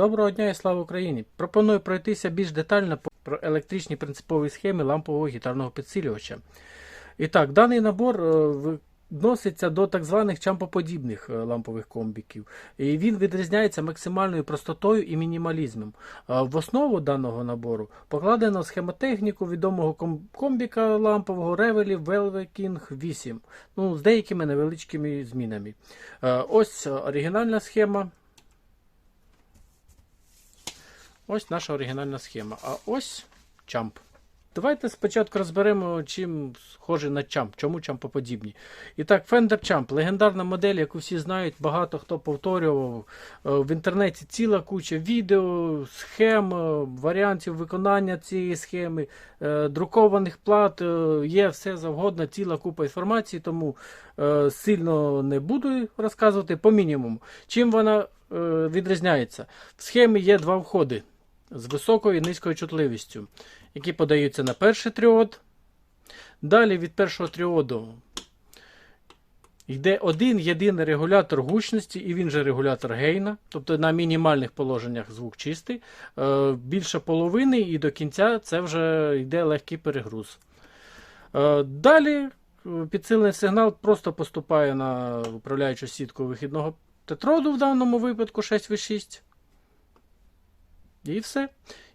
Доброго дня і слава Україні! Пропоную пройтися більш детально про електричні принципові схеми лампового гітарного підсилювача. І так, даний набор е, відноситься до так званих чампоподібних е, лампових комбіків. І він відрізняється максимальною простотою і мінімалізмом. В основу даного набору покладено схемотехніку відомого комбіка лампового Reveli Velve King 8, ну, з деякими невеличкими змінами. Е, Ось е, оригінальна схема. Ось наша оригінальна схема. А ось чамп. Давайте спочатку розберемо, чим схожий на чамп, чому чампоподібні. І так, Fender Champ легендарна модель, яку всі знають, багато хто повторював. Е, В інтернеті ціла куча відео, схем, е, варіантів виконання цієї схеми, е, друкованих плат, є все завгодно, ціла купа інформації, тому сильно не буду розказувати по мінімуму. Чим вона відрізняється? В схемі є два входи з високою і низькою чутливістю, які подаються на перший тріод. Далі від першого тріоду йде один єдиний регулятор гучності, і він же регулятор гейна. Тобто на мінімальних положеннях звук чистий. Е, Більше половини і до кінця це вже йде легкий перегруз. Е, Далі е, підсилений сигнал просто поступає на управляючу сітку вихідного тетроду, в даному випадку 6v6. І все.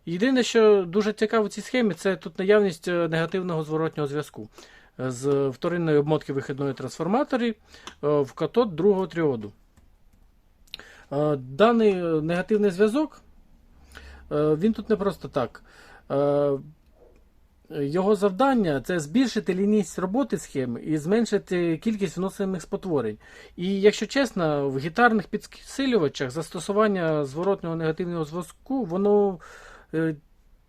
Єдине, що дуже цікаво в цій схемі, це тут наявність е, негативного зворотнього зв'язку е, з вторинної обмотки вихідної трансформаторів е, в катод другого тріоду. Даний негативний зв'язок, він тут не просто так. Його завдання це збільшити лінійність роботи схеми і зменшити кількість вносимих спотворень. І якщо чесно, в гітарних підсилювачах застосування зворотного негативного зв'язку, воно е,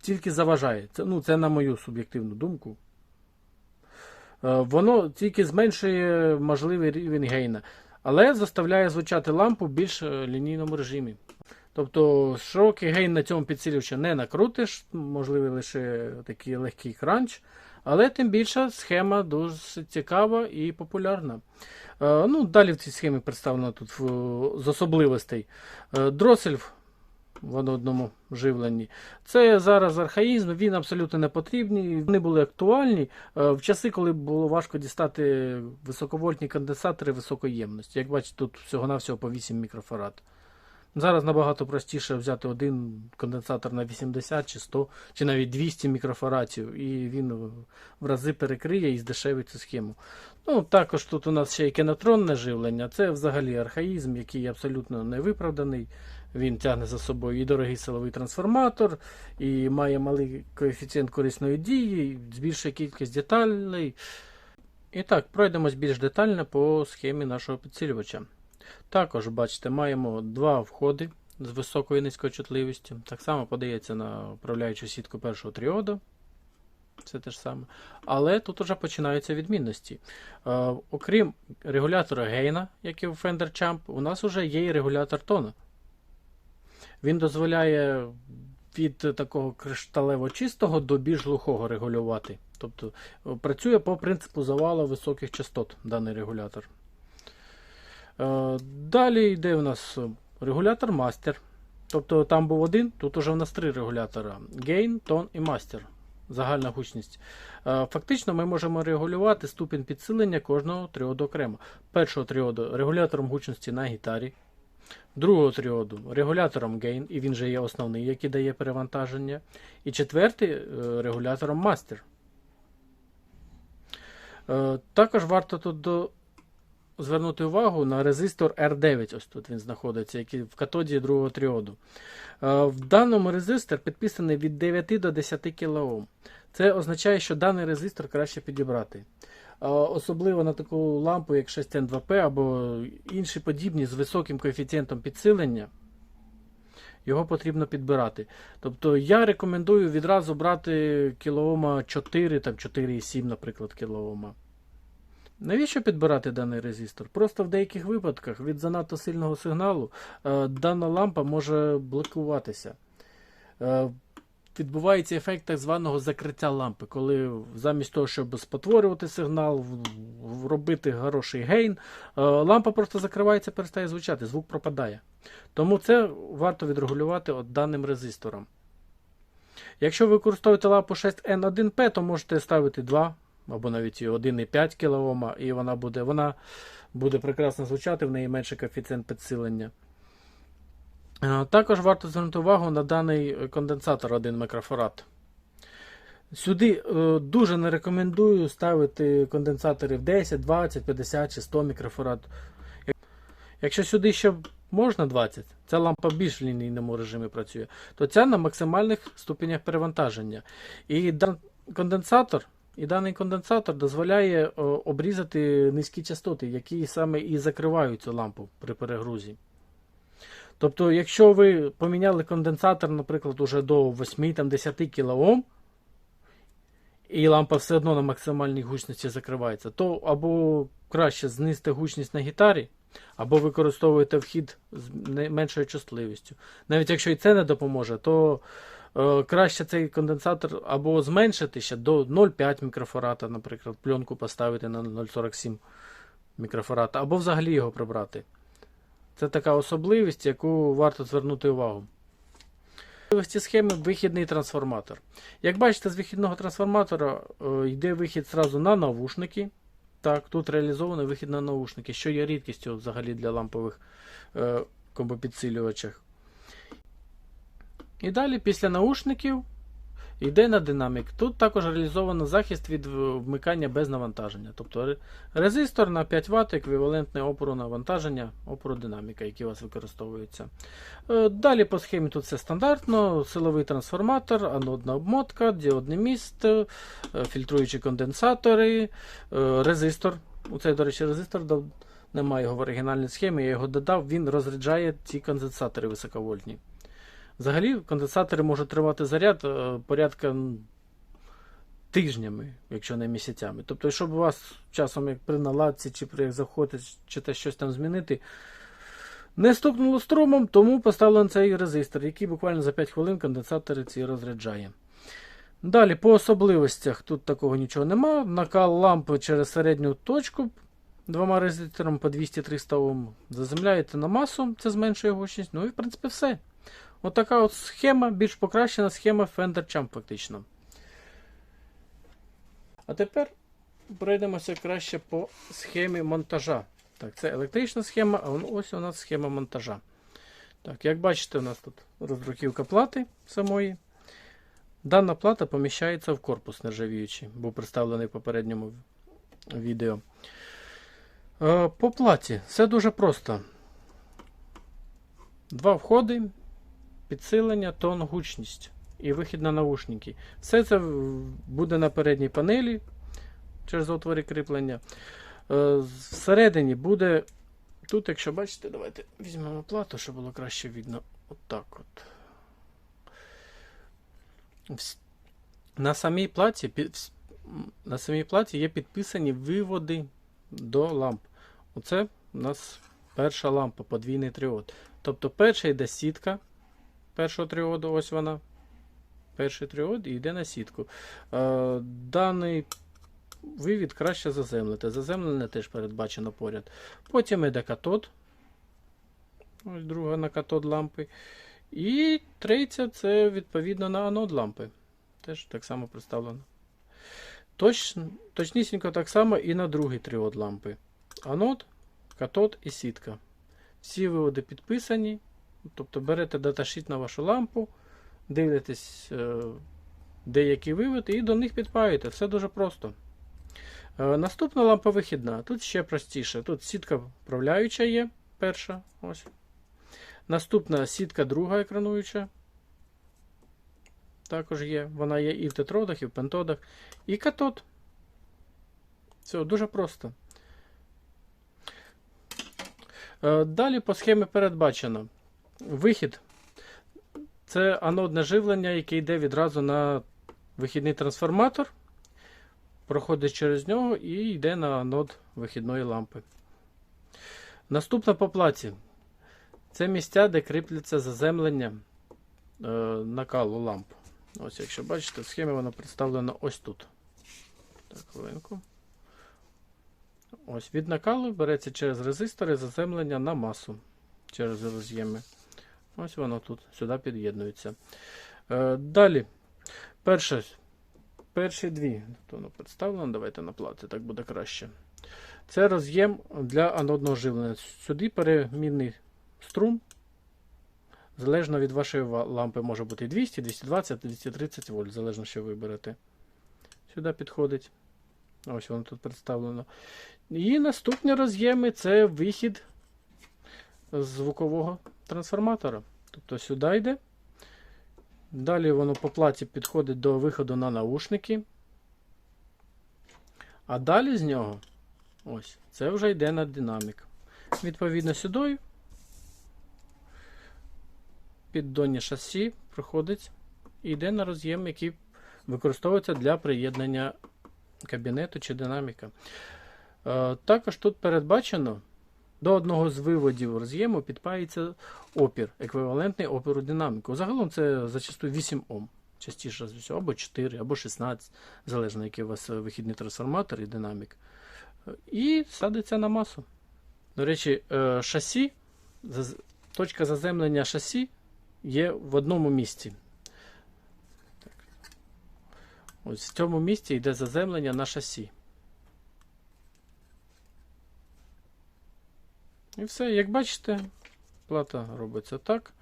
тільки заважає. Це, ну, це на мою суб'єктивну думку. Е, воно тільки зменшує можливий рівень гейна, але заставляє звучати лампу в більш е, лінійному режимі. Тобто широкий гейн на цьому підсилювачі не накрутиш, можливий лише такий легкий кранч. Але тим більше схема дуже цікава і популярна. Е, ну, далі в цій схемі представлено тут з особливостей е, дросель в одному живленні. Це зараз архаїзм, він абсолютно не потрібний. Вони були актуальні е, в часи, коли було важко дістати високовольтні конденсатори високої ємності. Як бачите, тут всього-навсього по 8 мікрофарад. Зараз набагато простіше взяти один конденсатор на 80 чи 100, чи навіть 200 мікрофарадів, і він в рази перекриє і здешевить цю схему. Ну, також тут у нас ще й кенотронне живлення. Це взагалі архаїзм, який абсолютно не виправданий. Він тягне за собою і дорогий силовий трансформатор, і має малий коефіцієнт корисної дії, збільшує кількість деталей. І так, пройдемось більш детально по схемі нашого підсилювача. Також, бачите, маємо два входи з високою низькою чутливістю. Так само подається на управляючу сітку першого тріоду. Це те ж саме. Але тут вже починаються відмінності. Е, окрім регулятора гейна, як і в Fender Champ, у нас вже є і регулятор тона. Він дозволяє від такого кришталево чистого до більш глухого регулювати. Тобто е, працює по принципу завалу високих частот даний регулятор. Е, Далі йде у нас регулятор мастер. Тобто там був один, тут уже у нас три регулятора: Gain, Tone і Master. Загальна гучність. Е, Фактично ми можемо регулювати ступінь підсилення кожного тріоду окремо. Першого тріоду регулятором гучності на гітарі, другого тріоду регулятором Gain, і він же є основний, який дає перевантаження. І четвертий е, регулятором. Е, Також варто тут звернути увагу на резистор R9. Ось тут він знаходиться, який в катоді другого тріоду. Е, В даному резистор підписаний від 9 до 10 кОм. Це означає, що даний резистор краще підібрати. Е, Особливо на таку лампу, як 6N2P або інші подібні з високим коефіцієнтом підсилення. Його потрібно підбирати. Тобто я рекомендую відразу брати кілоома 4, там 4,7, наприклад, кілоома. Навіщо підбирати даний резистор? Просто в деяких випадках від занадто сильного сигналу е, дана лампа може блокуватися. Е, відбувається ефект так званого закриття лампи, коли замість того, щоб спотворювати сигнал, робити хороший гейн, е, лампа просто закривається, перестає звучати, звук пропадає. Тому це варто відрегулювати от даним резистором. Якщо ви використовуєте лампу 6N1P, то можете ставити 2 або навіть 1,5 кОм, і вона буде, вона буде прекрасно звучати, в неї менший коефіцієнт підсилення. Е, Також варто звернути увагу на даний конденсатор 1 мікрофарад. Сюди е, дуже не рекомендую ставити конденсатори в 10, 20, 50 чи 100 мікрофарад. Якщо сюди ще можна 20, ця лампа більш в лінійному режимі працює, то ця на максимальних ступенях перевантаження. І конденсатор, і даний конденсатор дозволяє е, обрізати низькі частоти, які саме і закривають цю лампу при перегрузі. Тобто, якщо ви поміняли конденсатор, наприклад, уже до 8-10 кОм, і лампа все одно на максимальній гучності закривається, то або краще знизити гучність на гітарі, або використовуєте вхід з меншою частотливістю. Навіть якщо і це не допоможе, то краще цей конденсатор або зменшити ще до 0,5 мікрофарата, наприклад, пленку поставити на 0,47 мікрофарата, або взагалі його прибрати. Це така особливість, яку варто звернути увагу. Особливості схеми вихідний трансформатор. Як бачите, з вихідного трансформатора е, йде вихід зразу на навушники. Так, тут реалізований вихід на навушники, що є рідкістю взагалі для лампових е, комбопідсилювачів. І далі після наушників йде на динамік. Тут також реалізовано захист від вмикання без навантаження. Тобто резистор на 5 Вт еквівалентний опору навантаження, опору динаміка, який у вас використовується. Е, Далі по схемі тут все стандартно: силовий трансформатор, анодна обмотка, діодний міст, е, фільтруючі конденсатори, е, резистор. Оцей, до речі, резистор немає його в оригінальній схемі, я його додав, він розряджає ці конденсатори високовольтні. Взагалі, конденсатори можуть тривати заряд е, порядка тижнями, якщо не місяцями. Тобто, щоб у вас часом, як при наладці, чи при захочете щось там змінити, не стукнуло струмом, тому поставлено цей резистор, який буквально за 5 хвилин конденсатори ці розряджає. Далі, по особливостях, тут такого нічого нема. Накал лампи через середню точку двома резисторами по 200-300 Ом заземляєте на масу, це зменшує гучність. Ну і в принципі все. От така от схема, більш покращена схема Fender Champ фактично. А тепер пройдемося краще по схемі монтажа. Так, це електрична схема, а ось у нас схема монтажа. Так, як бачите, у нас тут роздруківка плати самої. Дана плата поміщається в корпус нержавіючий, був представлений в попередньому відео. Е, По платі все дуже просто. Два входи, підсилення, тон, гучність і вихід на наушники. Все це буде на передній панелі через отвори кріплення. Е, Всередині буде. Тут, якщо бачите, давайте візьмемо плату, щоб було краще видно. Отак от. На самій платі, на самій платі є підписані виводи до ламп. Оце у нас перша лампа, подвійний тріод. Тобто перша йде сітка першого тріоду, ось вона. Перший тріод і йде на сітку. Е, даний вивід краще заземлити. Заземлення теж передбачено поряд. Потім йде катод. Ось друга на катод лампи. І третя це відповідно на анод лампи. Теж так само представлено. Точ, точнісінько так само і на другий тріод лампи. Анод, катод і сітка. Всі виводи підписані. Тобто берете даташіт на вашу лампу, дивитесь е, деякі виводи і до них підпаюєте. Все дуже просто. Е, наступна лампа вихідна. Тут ще простіше. Тут сітка вправляюча є, перша. Ось. Наступна сітка друга екрануюча. Також є. Вона є і в тетродах, і в пентодах. І катод. Все, дуже просто. Е, Далі по схемі передбачено. Вихід це анодне живлення, яке йде відразу на вихідний трансформатор, проходить через нього і йде на анод вихідної лампи. Наступна по платі. Це місця, де кріпляться заземлення е, накалу ламп. Ось, якщо бачите, в схемі воно представлено ось тут. Так, хвилинку. Ось від накалу береться через резистори заземлення на масу через роз'єми. Ось воно тут, сюди під'єднується. Е, далі. Перше, перші дві. Воно представлено. Давайте на платі, так буде краще. Це роз'єм для анодного живлення. Сюди перемінний струм. Залежно від вашої лампи може бути 200, 220, 230 вольт, залежно, що ви берете. Сюди підходить. Ось воно тут представлено. І наступні роз'єми це вихід звукового трансформатора. Тобто сюди йде. Далі воно по платі підходить до виходу на наушники. А далі з нього ось, це вже йде на динамік. Відповідно, сюди піддонні шасі проходить і йде на роз'єм, який використовується для приєднання кабінету чи динаміка. Е, Також тут передбачено до одного з виводів роз'єму підпається опір, еквівалентний опіру динаміку. Загалом це зачастую 8 Ом. Частіше за або 4, або 16, залежно який у вас е, вихідний трансформатор і динамік. І садиться на масу. До речі, е, шасі, точка заземлення шасі є в одному місці. Ось в цьому місці йде заземлення на шасі. І все, як бачите, плата робиться так.